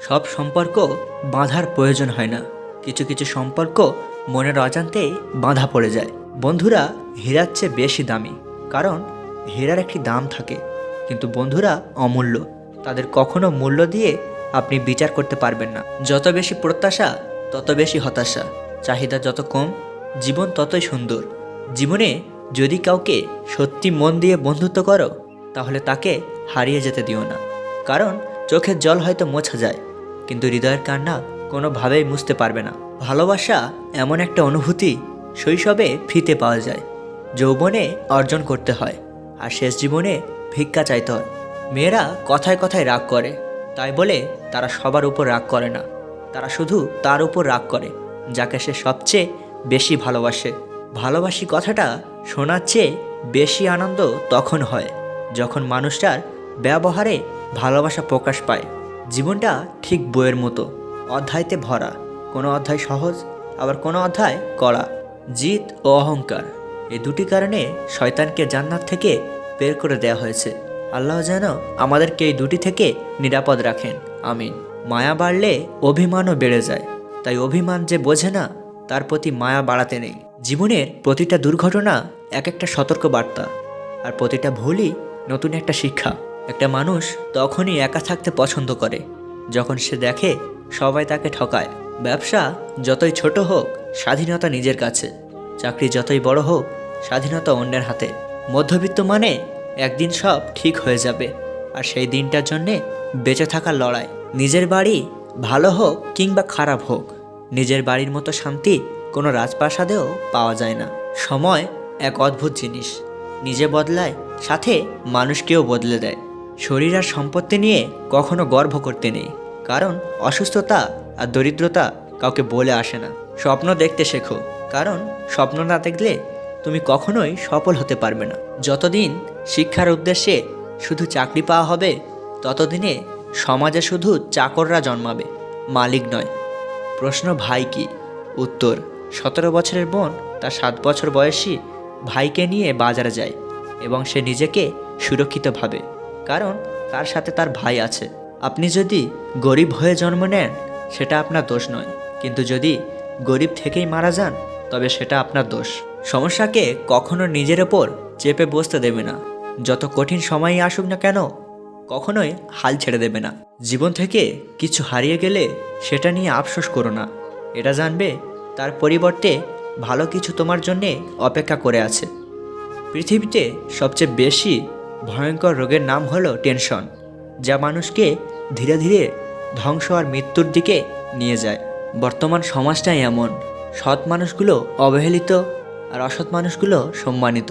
সব সম্পর্ক বাঁধার প্রয়োজন হয় না। কিছু কিছু সম্পর্ক মনের অজান্তেই বাঁধা পড়ে যায়। বন্ধুরা, হীরার চেয়ে বেশি দামি, কারণ হীরার একটি দাম থাকে। কিন্তু বন্ধুরা অমূল্য। তাদের কখনো মূল্য দিয়ে আপনি বিচার করতে পারবেন না। যত বেশি প্রত্যাশা, তত বেশি হতাশা। চাহিদা যত কম, জীবন ততই সুন্দর। জীবনে যদি কাউকে সত্যি মন দিয়ে বন্ধুত্ব করো, তাহলে তাকে হারিয়ে যেতে দিও না। কারণ চোখের জল হয়তো মোছা যায়। কিন্তু হৃদয়ের কান্না কোনোভাবেই মুছতে পারবে না। ভালোবাসা এমন একটা অনুভূতি শৈশবে ফ্রিতে পাওয়া যায়, যৌবনে অর্জন করতে হয় আর শেষ জীবনে ভিক্ষা চাইতে হয়। মেয়েরা কথায় কথায় রাগ করে, তাই বলে তারা সবার উপর রাগ করে না। তারা শুধু তার উপর রাগ করে, যাকে সে সবচেয়ে বেশি ভালোবাসে। ভালোবাসি কথাটা শোনার চেয়ে বেশি আনন্দ তখন হয়, যখন মানুষটার ব্যবহারে ভালোবাসা প্রকাশ পায়। জীবনটা ঠিক বইয়ের মতো। অধ্যায়তে ভরা। কোনো অধ্যায় সহজ, আবার কোনো অধ্যায় কড়া। জিত ও অহংকার। এই দুটি কারণে শয়তানকে জান্নাত থেকে বের করে দেওয়া হয়েছে। আল্লাহ যেন আমাদেরকে এই দুটি থেকে নিরাপদ রাখেন। আমিন। মায়া বাড়লে অভিমানও বেড়ে যায়। তাই অভিমান যে বোঝে না, তার প্রতি মায়া বাড়াতে নেই। জীবনের প্রতিটা দুর্ঘটনা এক একটা সতর্ক বার্তা। আর প্রতিটা ভুলই নতুন একটা শিক্ষা। একটা মানুষ তখনই একা থাকতে পছন্দ করে। যখন সে দেখে, সবাই তাকে ঠকায়। ব্যবসা যতই ছোট হোক, স্বাধীনতা নিজের কাছে। চাকরি যতই বড় হোক, স্বাধীনতা অন্যের হাতে। মধ্যবিত্ত মানে একদিন সব ঠিক হয়ে যাবে। আর সেই দিনটার জন্যে বেঁচে থাকার লড়াই। নিজের বাড়ি ভালো হোক কিংবা খারাপ হোক, নিজের বাড়ির মতো শান্তি কোনো রাজপ্রাসাদেও পাওয়া যায় না। সময় এক অদ্ভুত জিনিস। নিজে বদলায়, সাথে মানুষকেও বদলে দেয়। শরীর আর সম্পত্তি নিয়ে কখনো গর্ব করতে নেই। কারণ অসুস্থতা আর দরিদ্রতা কাউকে বলে আসে না। স্বপ্ন দেখতে শেখো। কারণ স্বপ্ন না দেখলে তুমি কখনোই সফল হতে পারবে না। যতদিন শিক্ষার উদ্দেশ্যে শুধু চাকরি পাওয়া হবে, ততদিনে সমাজে শুধু চাকররা জন্মাবে, মালিক নয়। প্রশ্ন, ভাই কি? উত্তর, সতেরো বছরের বোন তার সাত বছর বয়সী ভাইকে নিয়ে বাজারে যায় এবং সে নিজেকে সুরক্ষিত ভাবে। কারণ তার সাথে তার ভাই আছে। আপনি যদি গরিব হয়ে জন্ম নেন, সেটা আপনার দোষ নয়। কিন্তু যদি গরিব থেকেই মারা যান, তবে সেটা আপনার দোষ। সমস্যাকে কখনো নিজের ওপর চেপে বসতে দেবে না। যত কঠিন সময়ই আসুক না কেন, কখনোই হাল ছেড়ে দেবে না। জীবন থেকে কিছু হারিয়ে গেলে সেটা নিয়ে আফসোস করো না। এটা জানবে তার পরিবর্তে ভালো কিছু তোমার জন্যে অপেক্ষা করে আছে। পৃথিবীতে সবচেয়ে বেশি ভয়ঙ্কর রোগের নাম হল টেনশন, যা মানুষকে ধীরে ধীরে ধ্বংস আর মৃত্যুর দিকে নিয়ে যায়। বর্তমান সমাজটাই এমন, সৎ মানুষগুলো অবহেলিত আর অসৎ মানুষগুলো সম্মানিত।